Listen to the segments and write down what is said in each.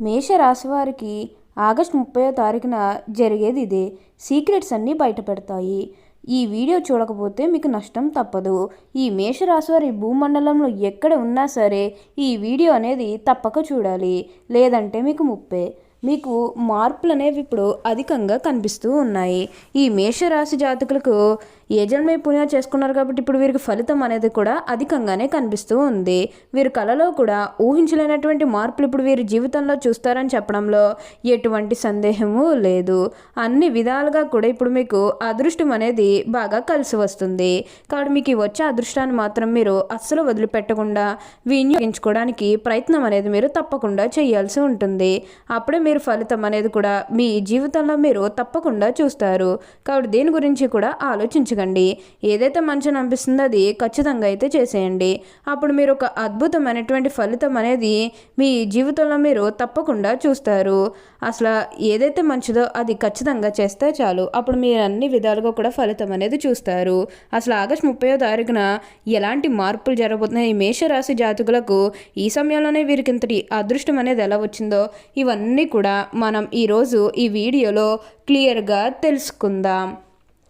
మేషరాశివారికి August ముప్పయో తారీఖున జరిగేది ఇదే. సీక్రెట్స్ అన్నీ బయటపెడతాయి. ఈ వీడియో చూడకపోతే మీకు నష్టం తప్పదు. ఈ మేషరాశి వారి భూమండలంలో ఎక్కడ ఉన్నా సరే ఈ వీడియో అనేది తప్పక చూడాలి. లేదంటే మీకు ముప్పే. మీకు మార్పులు అనేవి ఇప్పుడు అధికంగా కనిపిస్తూ ఉన్నాయి. ఈ మేషరాశి జాతకులకు ఏ జన్మే పుణ్యం చేసుకున్నారు కాబట్టి ఇప్పుడు వీరికి ఫలితం అనేది కూడా అధికంగానే కనిపిస్తూ ఉంది. వీరు కళలో కూడా ఊహించలేనటువంటి మార్పులు ఇప్పుడు వీరి జీవితంలో చూస్తారని చెప్పడంలో ఎటువంటి సందేహము లేదు. అన్ని విధాలుగా కూడా ఇప్పుడు మీకు అదృష్టం అనేది బాగా కలిసి వస్తుంది. కాబట్టి మీకు వచ్చే అదృష్టాన్ని మాత్రం మీరు అస్సలు వదిలిపెట్టకుండా వినియోగించుకోవడానికి ప్రయత్నం అనేది మీరు తప్పకుండా చేయాల్సి ఉంటుంది. అప్పుడే మీరు ఫలితం అనేది కూడా మీ జీవితంలో మీరు తప్పకుండా చూస్తారు. కాబట్టి దేని గురించి కూడా ఆలోచించకండి ఏదైతే మంచిని అనిపిస్తుందో అది ఖచ్చితంగా అయితే చేసేయండి. అప్పుడు మీరు ఒక అద్భుతమైనటువంటి ఫలితం అనేది మీ జీవితంలో మీరు తప్పకుండా చూస్తారు. అసలు ఏదైతే మంచిదో అది ఖచ్చితంగా చేస్తే చాలు. అప్పుడు మీరు అన్ని విధాలుగా కూడా ఫలితం అనేది చూస్తారు. అసలు ఆగస్ట్ ముప్పై తారీఖున ఎలాంటి మార్పులు జరగబోతున్నాయి? మేషరాశి జాతకులకు ఈ సమయంలోనే వీరికి ఇంతటి అదృష్టం అనేది ఎలా వచ్చిందో ఇవన్నీ కూడా మనం ఈరోజు ఈ వీడియోలో క్లియర్గా తెలుసుకుందాం.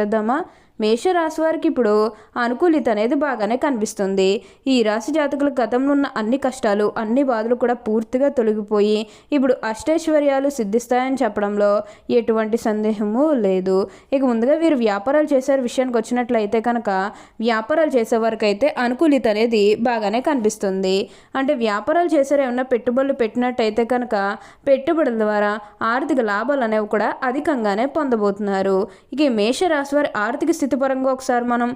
చూసేద్దామా మేషరాశి వారికి ఇప్పుడు అనుకూలిత అనేది బాగానే కనిపిస్తుంది. ఈ రాశి జాతకుల గతంలో ఉన్న అన్ని కష్టాలు అన్ని బాధలు కూడా పూర్తిగా తొలగిపోయి ఇప్పుడు అష్టైశ్వర్యాలు సిద్ధిస్తాయని చెప్పడంలో ఎటువంటి సందేహము లేదు. ఇక ముందుగా వీరు వ్యాపారాలు చేసే విషయానికి వచ్చినట్లయితే కనుక వ్యాపారాలు చేసే వరకు అయితే అనుకూలిత అనేది బాగానే కనిపిస్తుంది. అంటే వ్యాపారాలు చేసారు ఏమైనా పెట్టుబడులు పెట్టినట్టయితే కనుక పెట్టుబడుల ద్వారా ఆర్థిక లాభాలు అనేవి కూడా అధికంగానే పొందబోతున్నారు. ఇక మేషరాశి వారి ఆర్థిక స్థితి పరంగా ఒకసారి మనం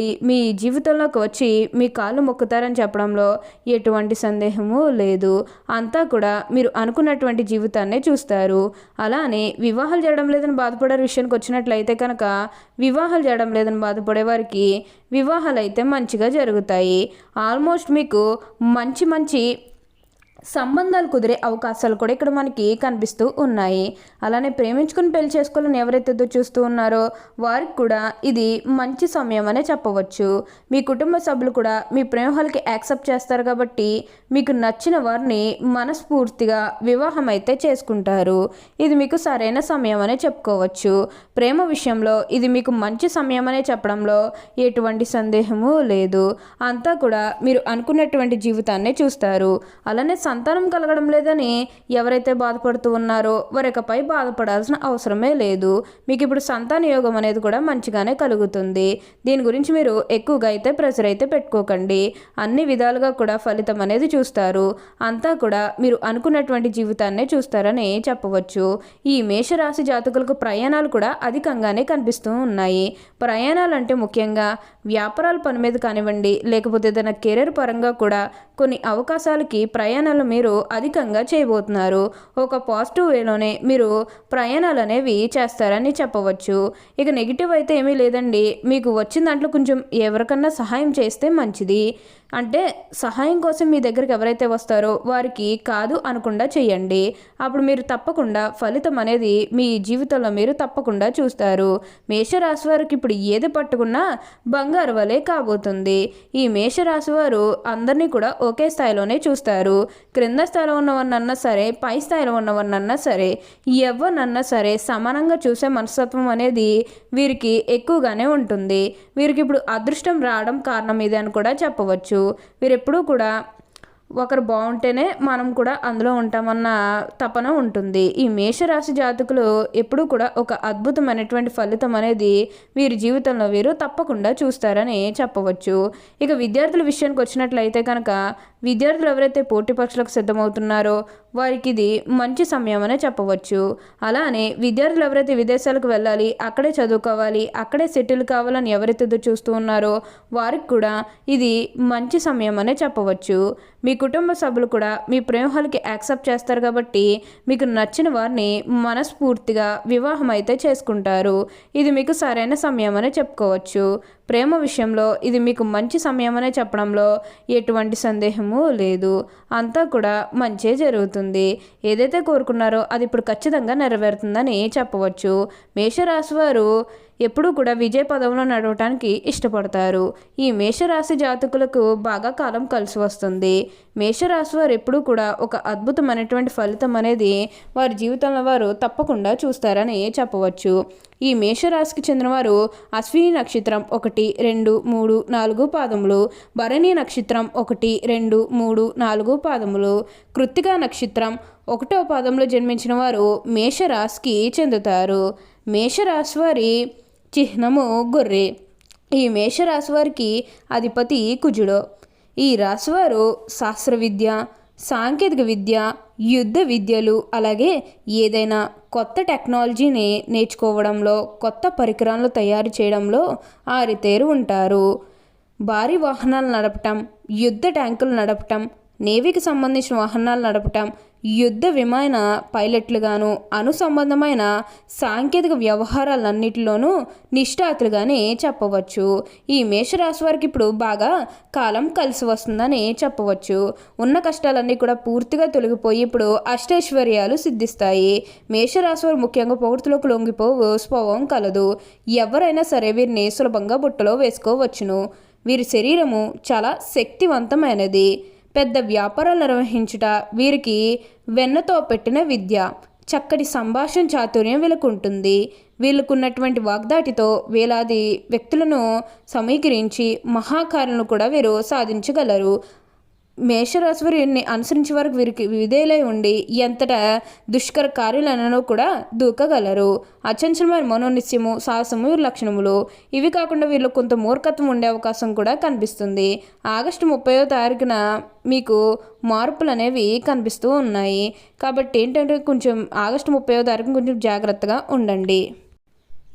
మళ్ళీ మీ జీవితంలోకి వచ్చి మీ కాళ్ళు మొక్కుతారని చెప్పడంలో ఎటువంటి సందేహము లేదు. అంతా కూడా మీరు అనుకున్నటువంటి జీవితాన్నే చూస్తారు. అలానే వివాహాలు చేయడం లేదని బాధపడే విషయానికి వచ్చినట్లయితే కనుక వివాహాలు చేయడం లేదని బాధపడే వారికి వివాహాలు అయితే మంచిగా జరుగుతాయి. ఆల్మోస్ట్ మీకు మంచి మంచి సంబంధాలు కుదిరే అవకాశాలు కూడా ఇక్కడ మనకి కనిపిస్తూ ఉన్నాయి. అలానే ప్రేమించుకుని పెళ్ళి చేసుకోవాలని ఎవరైతే చూస్తూ ఉన్నారో వారికి కూడా ఇది మంచి సమయం అనే చెప్పవచ్చు. మీ కుటుంబ సభ్యులు కూడా మీ ప్రేమహాలకి యాక్సెప్ట్ చేస్తారు కాబట్టి మీకు నచ్చిన వారిని మనస్ఫూర్తిగా వివాహం అయితే చేసుకుంటారు. ఇది మీకు సరైన సమయం అనే చెప్పుకోవచ్చు. ప్రేమ విషయంలో ఇది మీకు మంచి సమయం అనే చెప్పడంలో ఎటువంటి సందేహము లేదు. అంతా కూడా మీరు అనుకున్నటువంటి జీవితాన్నే చూస్తారు. అలానే సంతానం కలగడం లేదని ఎవరైతే బాధపడుతూ ఉన్నారో వారికపై బాధపడాల్సిన అవసరమే లేదు. మీకు ఇప్పుడు సంతాన యోగం అనేది కూడా మంచిగానే కలుగుతుంది. దీని గురించి మీరు ఎక్కువగా అయితే ప్రెషర్ అయితే పెట్టుకోకండి. అన్ని విధాలుగా కూడా ఫలితం అనేది చూస్తారు. అంతా కూడా మీరు అనుకున్నటువంటి జీవితాన్నే చూస్తారని చెప్పవచ్చు. ఈ మేషరాశి జాతకులకు ప్రయాణాలు కూడా అధికంగానే కనిపిస్తూ ఉన్నాయి. ప్రయాణాలు అంటే ముఖ్యంగా వ్యాపారాల పని మీద కానివ్వండి లేకపోతే ఏదైనా కెరీర్ పరంగా కూడా కొన్ని అవకాశాలకి ప్రయాణాలు ప్రయాణాలు మీరు అధికంగా చేయబోతున్నారు. ఒక పాజిటివ్ వేలోనే మీరు ప్రయాణాలు అనేవి చేస్తారని చెప్పవచ్చు. ఇక నెగిటివ్ అయితే ఏమీ లేదండి. మీకు వచ్చిన దాంట్లో కొంచెం ఎవరికన్నా సహాయం చేస్తే మంచిది. అంటే సహాయం కోసం మీ దగ్గరికి ఎవరైతే వస్తారో వారికి కాదు అనకుండా చేయండి. అప్పుడు మీరు తప్పకుండా ఫలితం అనేది మీ జీవితంలో మీరు తప్పకుండా చూస్తారు. మేషరాశి వారికి ఇప్పుడు ఏది పట్టుకున్నా బంగారు వలే కాబోతుంది. ఈ మేషరాశి వారు అందరినీ కూడా ఒకే స్థాయిలోనే చూస్తారు. క్రింద స్థాయిలో ఉన్నవన్నన్నా సరే పై స్థాయిలో ఉన్నవన్నన్నా సరే ఎవరినన్నా సరే సమానంగా చూసే మనస్తత్వం అనేది వీరికి ఎక్కువగానే ఉంటుంది. వీరికి ఇప్పుడు అదృష్టం రావడం కారణం ఇది అని కూడా చెప్పవచ్చు. వీరెప్పుడూ కూడా ఒకరు బాగుంటేనే మనం కూడా అందులో ఉంటామన్న తపన ఉంటుంది. ఈ మేషరాశి జాతకులు ఎప్పుడూ కూడా ఒక అద్భుతమైనటువంటి ఫలితం అనేది వీరి జీవితంలో వీరు తప్పకుండా చూస్తారని చెప్పవచ్చు. ఇక విద్యార్థుల విషయానికి వచ్చినట్లయితే కనుక విద్యార్థులు ఎవరైతే పోటీ పరీక్షలకు సిద్ధమవుతున్నారో వారికి ఇది మంచి సమయం అనే చెప్పవచ్చు. అలానే విద్యార్థులు ఎవరైతే విదేశాలకు వెళ్ళాలి అక్కడే చదువుకోవాలి అక్కడే సెటిల్ కావాలని ఎవరైతే ఎదురు చూస్తూ ఉన్నారో వారికి కూడా ఇది మంచి సమయం అనే చెప్పవచ్చు. మీ కుటుంబ సభ్యులు కూడా మీ ప్రేమహాలకి యాక్సెప్ట్ చేస్తారు కాబట్టి మీకు నచ్చిన వారిని మనస్ఫూర్తిగా వివాహం అయితే చేసుకుంటారు. ఇది మీకు సరైన సమయం అనే చెప్పుకోవచ్చు. ప్రేమ విషయంలో ఇది మీకు మంచి సమయమనే చెప్పడంలో ఎటువంటి సందేహము లేదు. అంతా కూడా మంచే జరుగుతుంది. ఏదైతే కోరుకున్నారో అది ఇప్పుడు ఖచ్చితంగా నెరవేరుతుందని చెప్పవచ్చు. మేషరాశి వారు ఎప్పుడూ కూడా విజయ పదంలో నడవటానికి ఇష్టపడతారు. ఈ మేషరాశి జాతకులకు బాగా కాలం కలిసి వస్తుంది. మేషరాశి వారు ఎప్పుడూ కూడా ఒక అద్భుతమైనటువంటి ఫలితం అనేది వారి జీవితంలో వారు తప్పకుండా చూస్తారని చెప్పవచ్చు. ఈ మేషరాశికి చెందినవారు అశ్విని నక్షత్రం ఒకటి రెండు మూడు నాలుగు పాదములు భరణి నక్షత్రం ఒకటి రెండు మూడు నాలుగు పాదములు కృత్తికా నక్షత్రం ఒకటో పాదంలో జన్మించిన వారు మేషరాశికి చెందుతారు. మేషరాశి వారి చిహ్నము గొర్రె. ఈ మేషరాశి వారికి అధిపతి కుజుడు. ఈ రాశివారు శాస్త్ర విద్య సాంకేతిక విద్య యుద్ధ విద్యలు అలాగే ఏదైనా కొత్త టెక్నాలజీని నేర్చుకోవడంలో కొత్త పరికరాలను తయారు చేయడంలో ఆరితేరు ఉంటారు. భారీ వాహనాలు నడపటం యుద్ధ ట్యాంకులు నడపటం నేవీకి సంబంధించిన వాహనాలు నడపటం యుద్ధ విమాన పైలట్లుగాను అనుసంబంధమైన సాంకేతిక వ్యవహారాలన్నిటిలోనూ నిష్ఠాతులుగానే చెప్పవచ్చు. ఈ మేషరాశి వారికి ఇప్పుడు బాగా కాలం కలిసి వస్తుందని చెప్పవచ్చు. ఉన్న కష్టాలన్నీ కూడా పూర్తిగా తొలగిపోయి ఇప్పుడు అష్టైశ్వర్యాలు సిద్ధిస్తాయి. మేషరాశి వారు ముఖ్యంగా పౌర్తిలోకి లొంగిపోవు స్వభావం కలదు. ఎవరైనా సరే వీరిని సులభంగా బుట్టలో వేసుకోవచ్చును. వీరి శరీరము చాలా శక్తివంతమైనది. పెద్ద వ్యాపారాలు నిర్వహించుట వీరికి వెన్నతో పెట్టిన విద్య. చక్కటి సంభాషణ చాతుర్యం వీళ్ళకుంటుంది. వీళ్ళకున్నటువంటి వాగ్దాటితో వేలాది వ్యక్తులను సమీకరించి మహాకారులను కూడా వీరు సాధించగలరు. మేషరాశి అనుసరించి అనుసరించే వరకు వీరికి విధేలై ఉండి ఎంతట దుష్కర కార్యాలను కూడా దూకగలరు. అచంచలమైన మనోనిశ్యము సాహసము వీరి లక్షణములు ఇవి కాకుండా వీళ్ళు కొంత మూర్ఖత్వం ఉండే అవకాశం కూడా కనిపిస్తుంది. ఆగస్టు ముప్పైవ తారీఖున మీకు మార్పులు అనేవి కనిపిస్తూ ఉన్నాయి. కాబట్టి ఏంటంటే కొంచెం ఆగస్టు ముప్పైవ తారీఖున కొంచెం జాగ్రత్తగా ఉండండి.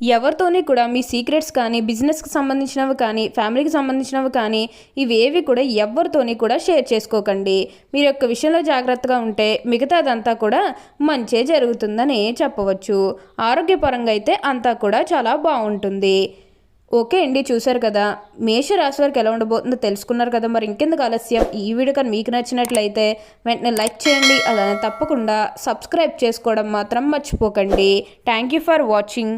ఎవరితోని కూడా మీ సీక్రెట్స్ కానీ బిజినెస్కి సంబంధించినవి కానీ ఫ్యామిలీకి సంబంధించినవి కానీ ఇవేవి కూడా ఎవరితోని కూడా షేర్ చేసుకోకండి. మీరు యొక్క విషయంలో జాగ్రత్తగా ఉంటే మిగతాదంతా కూడా మంచే జరుగుతుందని చెప్పవచ్చు. ఆరోగ్యపరంగా అయితే అంతా కూడా చాలా బాగుంటుంది. ఓకే అండి చూశారు కదా. మేషరాశి వారికి ఎలా ఉండబోతుందో తెలుసుకున్నారు కదా. మరి ఇంకెందుకు ఆలస్యం? ఈ వీడియో కానీ మీకు నచ్చినట్లయితే వెంటనే లైక్ చేయండి. అలానే తప్పకుండా సబ్స్క్రైబ్ చేసుకోవడం మాత్రం మర్చిపోకండి. Thank you for watching.